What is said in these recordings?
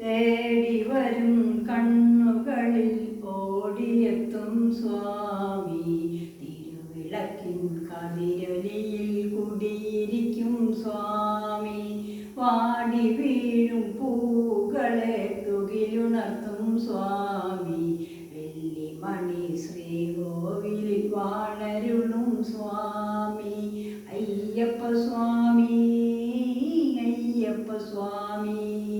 തേടി വരും കണ്ണുകളിൽ ഓടിയെത്തും സ്വാമി. തിരുവിളക്കിൻ കതിരൊലിയിൽ കുടിയിരിക്കും സ്വാമി. വാടി വീഴും പൂക്കളെ തുകിലുണർത്തും സ്വാമി. വെള്ളിമണി ശ്രീകോവിലിൽ വാണരുളും സ്വാമി. അയ്യപ്പ സ്വാമി അയ്യപ്പ സ്വാമി.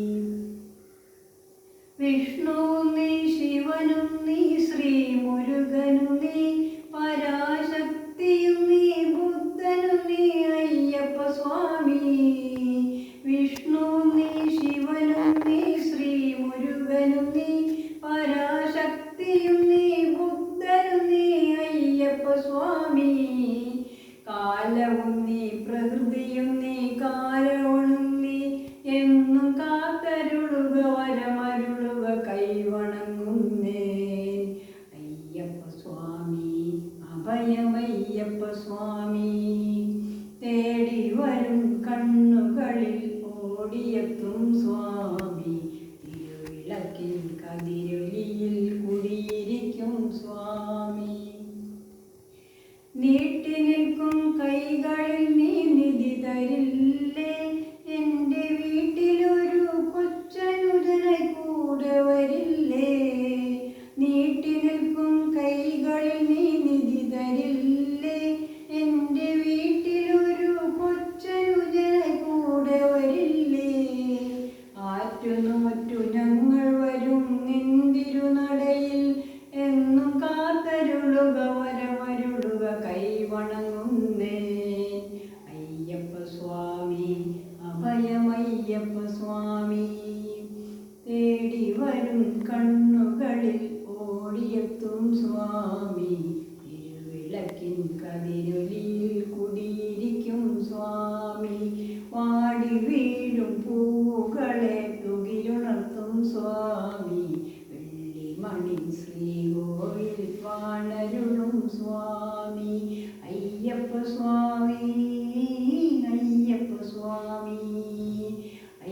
വിഷ്ണു നീ ശിവനും നീ ശ്രീ മുരുകനും നീ പരാശക്തിയും നീ ബുദ്ധനും നീ അയ്യപ്പ സ്വാമി വിഷ്ണു നീ ശിവനും നീ ശ്രീ മുരുകനും നീ പരാശക്തിയും നീ ബുദ്ധനും നീ അയ്യപ്പ സ്വാമി കാലവും നീ പ്രകൃതിയും കൈവണങ്ങുന്നേ അയ്യപ്പ സ്വാമി അഭയമയ്യപ്പ കണ്ണുകളിൽ ഓടിയെത്തും സ്വാമി. തിരുവിളക്കിൽ കതിരൊലിയിൽ കുടിയിരിക്കും സ്വാമി. നീട്ടി നിൽക്കും കൈകളിൽ നീ നിധി തരില്ലേ? അഭയമയ്യപ്പ സ്വാമി തേടി വരും കണ്ണുകളിൽ ഓടിയെത്തും സ്വാമി. തിരുവിളക്കിൻ കതിരൊലിയിൽ കുടിയിരിക്കും സ്വാമി. വാടി വീഴും പൂക്കളെ തുകിലുണർത്തും സ്വാമി. വെള്ളിമണി ശ്രീകോവിൽ വാണരുളും സ്വാമി. അയ്യപ്പ സ്വാമി അയ്യപ്പ സ്വാമി